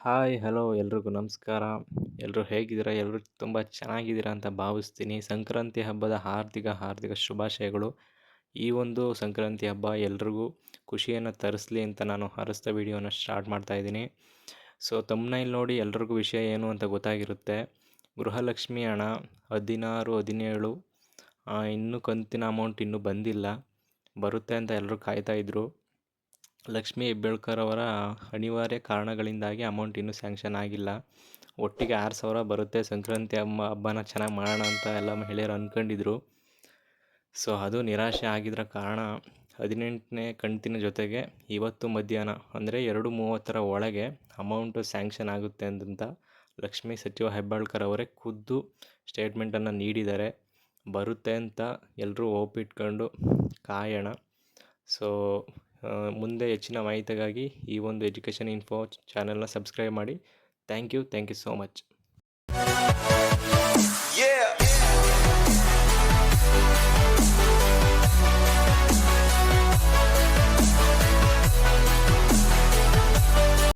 Hi, hello ಎಲ್ರಿಗೂ ನಮಸ್ಕಾರ. ಎಲ್ಲರೂ ಹೇಗಿದ್ದೀರಾ? ಎಲ್ಲರೂ ತುಂಬ ಚೆನ್ನಾಗಿದ್ದೀರಾ ಅಂತ ಭಾವಿಸ್ತೀನಿ. ಸಂಕ್ರಾಂತಿ ಹಬ್ಬದ ಹಾರ್ದಿಕ ಹಾರ್ದಿಕ ಶುಭಾಶಯಗಳು. ಈ ಒಂದು ಸಂಕ್ರಾಂತಿ ಹಬ್ಬ ಎಲ್ರಿಗೂ ಖುಷಿಯನ್ನು ತರಿಸ್ಲಿ ಅಂತ ನಾನು ಹರಸ್ತ ವಿಡಿಯೋನ ಸ್ಟಾರ್ಟ್ ಮಾಡ್ತಾ ಇದ್ದೀನಿ. ಸೊ ತಮ್ಮನೈಲ್ ನೋಡಿ ಎಲ್ರಿಗೂ ವಿಷಯ ಏನು ಅಂತ ಗೊತ್ತಾಗಿರುತ್ತೆ. ಗೃಹಲಕ್ಷ್ಮಿ ಹಣ ಹದಿನಾರು, ಹದಿನೇಳು ಇನ್ನೂ ಕಂತಿನ ಅಮೌಂಟ್ ಇನ್ನೂ ಬಂದಿಲ್ಲ. ಬರುತ್ತೆ ಅಂತ ಎಲ್ಲರೂ ಕಾಯ್ತಾಯಿದ್ರು ಲಕ್ಷ್ಮೀ ಹೆಬ್ಬಾಳ್ಕರ್ ಅವರ ಅನಿವಾರ್ಯ ಕಾರಣಗಳಿಂದಾಗಿ ಅಮೌಂಟ್ ಇನ್ನೂ ಸ್ಯಾಂಕ್ಷನ್ ಆಗಿಲ್ಲ. ಒಟ್ಟಿಗೆ ಆರು ಸಾವಿರ ಬರುತ್ತೆ. ಸಂಕ್ರಾಂತಿ ಹಬ್ಬ ಹಬ್ಬನ ಚೆನ್ನಾಗಿ ಮಾಡೋಣ ಅಂತ ಎಲ್ಲ ಮಹಿಳೆಯರು ಅಂದ್ಕೊಂಡಿದ್ರು ಸೊ ಅದು ನಿರಾಶೆ ಆಗಿದ್ರ ಕಾರಣ ಹದಿನೆಂಟನೇ ಕಂತಿನ ಜೊತೆಗೆ ಇವತ್ತು ಮಧ್ಯಾಹ್ನ, ಅಂದರೆ ಎರಡು ಮೂವತ್ತರ ಒಳಗೆ ಅಮೌಂಟು ಸ್ಯಾಂಕ್ಷನ್ ಆಗುತ್ತೆ ಅಂತ ಲಕ್ಷ್ಮೀ ಸಚಿವ ಹೆಬ್ಬಾಳ್ಕರ್ ಅವರೇ ಖುದ್ದು ಸ್ಟೇಟ್ಮೆಂಟನ್ನು ನೀಡಿದ್ದಾರೆ. ಬರುತ್ತೆ ಅಂತ ಎಲ್ಲರೂ ಓಪಿಟ್ಕೊಂಡು ಕಾಯೋಣ. ಸೊ ಮುಂದೆ ಹೆಚ್ಚಿನ ಮಾಹಿತಿಗಾಗಿ ಈ ಒಂದು ಎಜುಕೇಷನ್ ಇನ್ಫೋ ಚಾನಲ್ನ ಸಬ್ಸ್ಕ್ರೈಬ್ ಮಾಡಿ. Thank you thank you so much